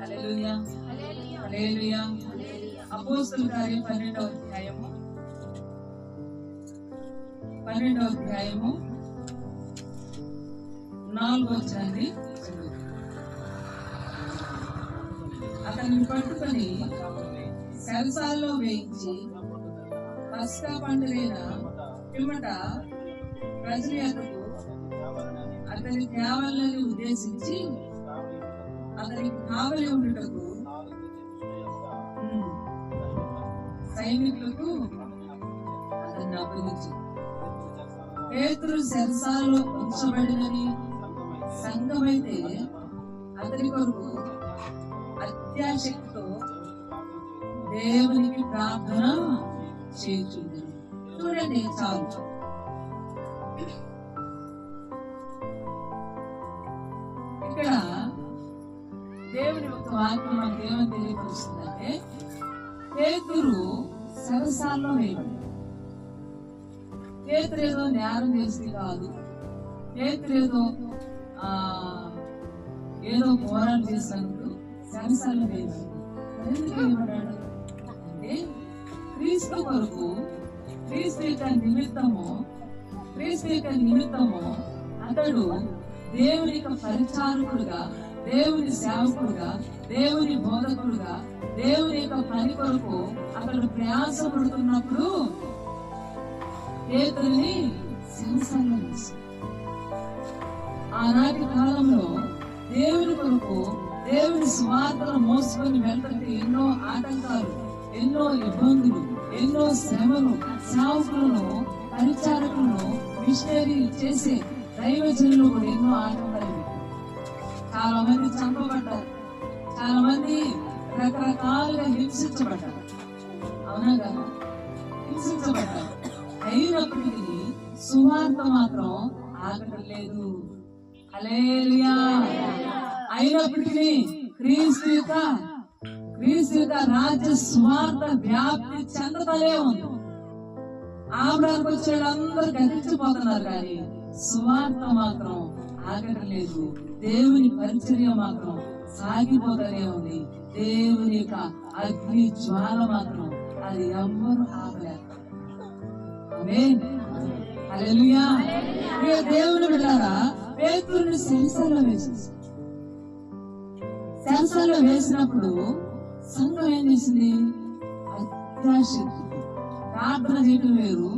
హల్లెలూయా. హల్లెలూయా. అపోస్తుల కార్యం పన్నెండవ అధ్యాయము. పన్నెండవ అధ్యాయము. నాలుగో వచ్చండి అతన్ని పట్టుకొని సెల్సాల్లో వేయించి పస్కా పండుగైన పిమ్మట ప్రజల అతని తేవాలని ఉద్దేశించి అతని కావలి ఉండటకు సైనికులకు అతన్ని అప్పగించి. పేతురు సెరసాల్లో ఉంచబడినని సంఘమైతే అతని కొరకు అత్యాశక్తితో దేవునికి ప్రార్థన చేస్తుంది చూడండి చాలు. వాక్యం మనకి ఏమని తెలియపరుస్తుందంటే పేతురు సరసాల్లో వేయబడి పేతురు ఏదో నేరం చేసింది కాదు. పేతురు ఏదో ఆ ఏదో పోరాటం చేసినందుకు సరసాల్లో వేయబడి ఎందుకు వేయబడ్డాడు అంటే క్రీస్తు కొరకు క్రీస్తు యొక్క నిమిత్తము క్రీస్తు యొక్క నిమిత్తము అతడు దేవుని యొక్క పరిచారకుడుగా దేవుని సేవకుడుగా దేవుని బోధకుడుగా దేవుని యొక్క పని కొరకు అతడు ప్రయాసపడుతున్నప్పుడు పేతుల్ని సంసారంలో ఆనాటి కాలంలో దేవుని కొరకు దేవుని స్వార్థను మోసుకొని వెళ్ళడానికి ఎన్నో ఆటంకాలు ఎన్నో ఇబ్బందులు ఎన్నో శ్రమలు సేవకులను పరిచారకులను మిషనరీ చేసే దైవజనులు కూడా ఎన్నో ఆటంకాలు చాలా మంది చంపబడ్డారు. చాలా మంది రకరకాలుగా హింసించబడ్డారు. అవునా కదా? హింసించబడ్డారు. అయినప్పటికీ సువార్త మాత్రం ఆగటం లేదు హల్లెలూయా. అయినప్పటికీ క్రీస్తు యొక్క క్రీస్తు యొక్క రాజ్య స్వార్థ వ్యాప్తి చెందతలే ఉంది. ఆమ్రానికి వచ్చే వాళ్ళందరూ గతించిపోతున్నారు కానీ సువార్త మాత్రం ఆగటం లేదు దేవుని పరిచర్య మాత్రం సాగిపోతూనే ఉంది. దేవుని యొక్క అగ్ని జ్వాల మాత్రం అది ఎవ్వరు ఆపలేరు దేవుని బిడ్డారా పేతురుని సెన్సర్లో వేసేసి. సెన్సర్లో వేసినప్పుడు సంఘం ఏం చేసింది? అత్యాశక్తి. ప్రార్థన చేయటం వేరు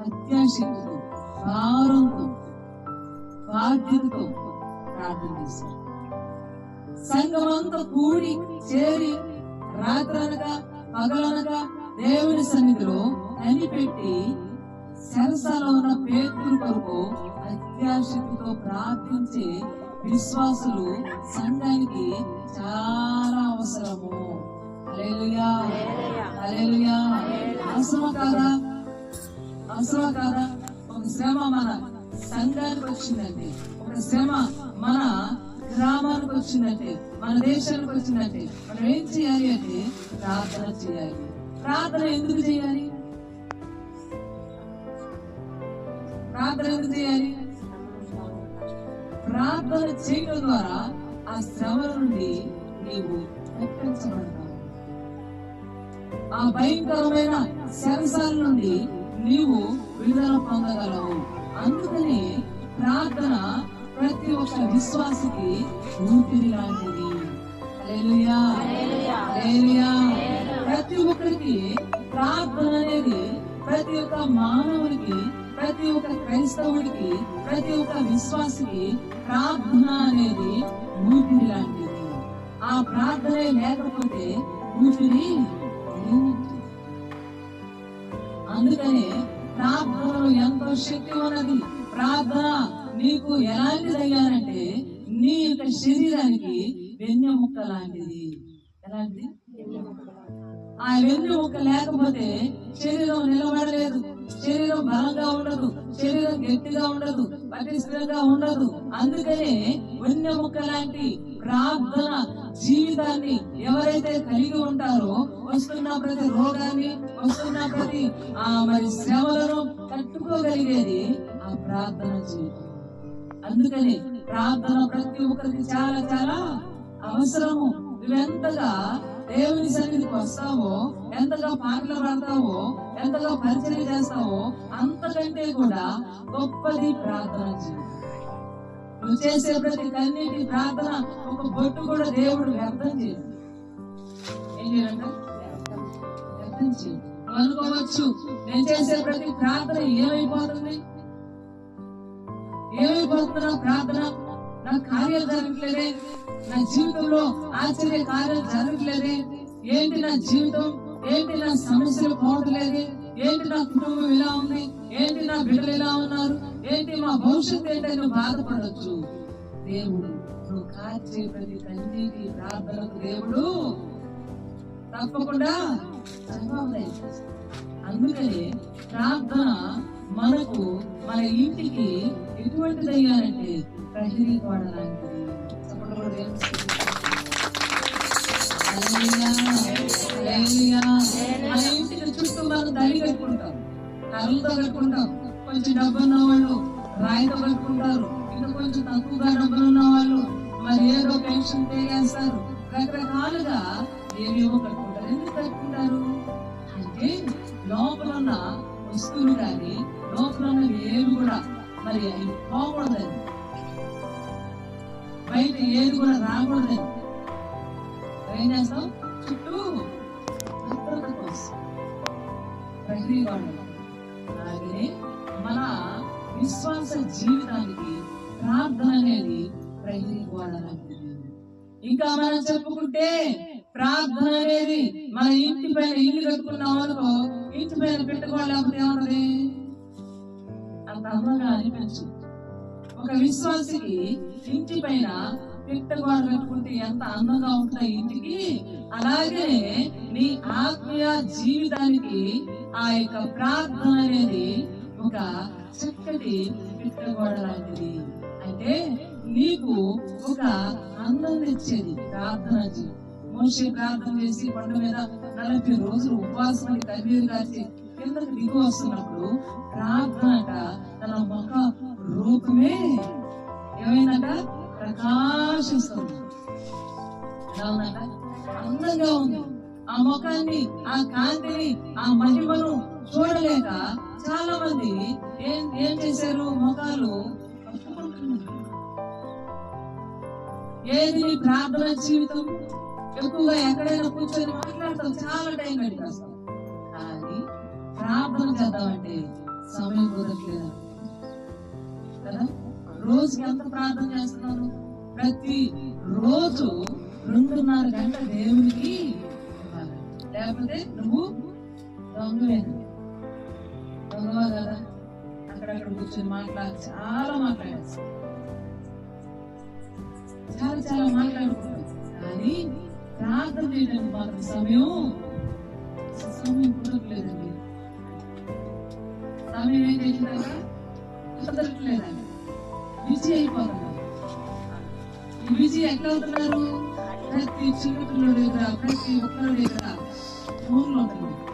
అత్యాశక్తితో భారంతో బాధ్యతతో ప్రార్థన చేశారు సంఘమంతా కూడి చేరి రాత్రనగా పగలనగా దేవుని సన్నిధిలో కనిపెట్టి సరసలో ఉన్న పేతురు కొరకు అత్యాశక్తితో ప్రార్థించే విశ్వాసులు సంఘానికి చాలా అవసరము అవసరం కాదా అవసరం కాదా ఒక శ్రమ మన సంఘానికి వచ్చిందంటే ఒక శ్రమ మన గ్రామానికి వచ్చిందంటే మన దేశానికి వచ్చిందంటే మనం ఏం చేయాలి అంటే ప్రార్థన చేయాలి. ప్రార్థన ఎందుకు చేయాలి? ప్రార్థన ఎందుకు చేయాలి? ప్రార్థన చేయడం ద్వారా ఆ శ్రమ నుండి నీవు ఆ భయంకరమైన శరసాల నుండి నీవు విడుదల పొందగలవు. అందుకని ప్రార్థన ప్రతి ఒక్క విశ్వాసికి ఊపిరి లాంటిది. ప్రతి ఒక్కరికి ప్రార్థన అనేది ప్రతి ఒక్క మానవునికి ప్రతి ఒక్క క్రైస్తవుడికి ప్రతి ఒక్క విశ్వాసికి ప్రార్థన అనేది ఊపిరి లాంటిది ఆ ప్రార్థనే లేకపోతే ఊపిరి. అందుకనే ప్రార్థనలో ఎంతో శక్తి ఉన్నది. ప్రార్థన నీకు ఎలాంటిది అయ్యారంటే నీ యొక్క శరీరానికి వెన్నెముక్క లాంటిది. ఎలాంటిది? ఆ వెన్నెముక్క లేకపోతే శరీరం నిలబడలేదు. శరీరం బలంగా ఉండదు. శరీరం గట్టిగా ఉండదు. పటిష్టంగా ఉండదు. అందుకనే వెన్నెముక్క లాంటి ప్రార్థన జీవితాన్ని ఎవరైతే కలిగి ఉంటారో వస్తున్న ప్రతి రోగాన్ని వస్తున్న ప్రతి ఆ మరి శ్రమలను తట్టుకోగలిగేది ఆ ప్రార్థన జీవితం. అందుకని ప్రార్థన ప్రతి ఒక్కరికి చాలా చాలా అవసరము. నువ్వెంతగా దేవుని సన్నిధికి వస్తావో ఎంతగా పాటలు పాడతావో ఎంతగా పరిచయం చేస్తావో అంతకంటే కూడా గొప్పది ప్రార్థన జీవితం. నువ్వు చేసే ప్రతి కన్నీటి ప్రార్థన ఒక బొట్టు కూడా దేవుడు వ్యర్థం చేయడు ఏం చేయాలంట వ్యర్థం చేయడు అనుకోవచ్చు నేను చేసే ప్రతి ప్రార్థన ఏమైపోతుంది ఏమైపోతున్నా ప్రార్థన నా కార్యాలు జరగట్లేదే నా జీవితంలో ఆశ్చర్య కార్యాలు జరగట్లేదే ఏంటి నా జీవితం ఏంటి నా సమస్యలు పోవట్లేదు ఏంటి నా కుటుంబం ఇలా ఉంది ఏంటి బిడ్డలు ఎలా ఉన్నారు? ఏంటి మా భవిష్యత్తు ఏంటి నువ్వు బాధపడవచ్చు దేవుడు నువ్వు కాచే ప్రతి కన్నీటి ప్రార్థనకు దేవుడు. తప్పకుండా అందుకనే ప్రార్థన మనకు మన ఇంటికి ఎటువంటిది అయ్యారంటే ప్రహరీ గోడ లాంటిది. మన ఇంటికి చుట్టూ మనం దడి కట్టుకుంటాం కర్రలతో కట్టుకుంటాం. కొంచెం డబ్బు ఉన్న వాళ్ళు రాయితో కట్టుకుంటారు ఇంకా కొంచెం తక్కువగా డబ్బులు ఉన్న వాళ్ళు మరి ఏదో పెన్షన్ చేస్తారు. రకరకాలుగా ఏవేవో కట్టుకుంటారు. ఎందుకు కట్టుకుంటారు? అంటే లోపల ఉన్న వస్తువులు కానీ లోపల ఉన్న ఏవి కూడా మరి అవి పోకూడదని. బయట ఏది కూడా రాకూడదని. ఏం చేస్తాం? చుట్టూ భద్రత కోసం. ప్రహరీ అలాగే మన విశ్వాస జీవితానికి ప్రార్థన అనేది ప్రహరీ గోడ ఇంకా మనం చెప్పుకుంటే ప్రార్థన అనేది మన ఇంటి పైన ఇల్లు కట్టుకున్నాం అనుకో ఇంటి పైన పెట్టుకోలేకపోతే ఏమన్నది అంత అందంగా అనిపించు ఒక విశ్వాసికి ఇంటి పైన పిట్టగోడ కట్టుకుంటే ఎంత అందంగా ఉంటాయి ఇంటికి? అలాగే నీ ఆత్మీయ జీవితానికి ఆ యొక్క ప్రార్థన అనేది ఒక చక్కటి పెట్టగోడ లాంటిది అంటే నీకు ఒక అందం తెచ్చేది ప్రార్థన మనిషి ప్రార్థన చేసి కొండ మీద నలభై రోజులు ఉపవాసం తగ్గిరి కన్నీరు కాచి కిందకు దిగు వస్తున్నప్పుడు ప్రార్థనట తన ముఖ రూపమే ఏమైందట? ప్రకాశిస్తుంది. ఎలా అందంగా ఉంది. ఆ ముఖాన్ని ఆ కాంతిని ఆ మహిమను చూడలేక చాలా మంది ఏం ఏం చేశారు? ముఖాలు ఏది ప్రార్థన జీవితం? ఎక్కువగా ఎక్కడైనా కూర్చొని మాట్లాడతాం చాలా టైం గడిపేస్తాం కానీ ప్రార్థన చేద్దామంటే సమయం కుదరట్లేదు? కదా? రోజుకి ఎంత ప్రార్థన చేస్తున్నాను ప్రతి రోజు రెండున్నర గంట దేవునికి లేకపోతే నువ్వు దొంగలేదు అక్కడక్కడ కూర్చొని చాలా మాట్లాడేస్తాం చాలా చాలా మాట్లాడుకుంటాం కానీ ప్రార్థన చేయడానికి మాత్రం సమయం సమయం కుదరట్లేదండి సమయం ఏం చేసిందాక కుదరట్లేదండి బిజీ అయిపోతున్నారు ఈ బిజీ ఎట్లా అవుతున్నారు ప్రతి చిన్న పిల్లడి దగ్గర ప్రతి ఒక్కరి దగ్గర ఫోన్లు ఉంటున్నారు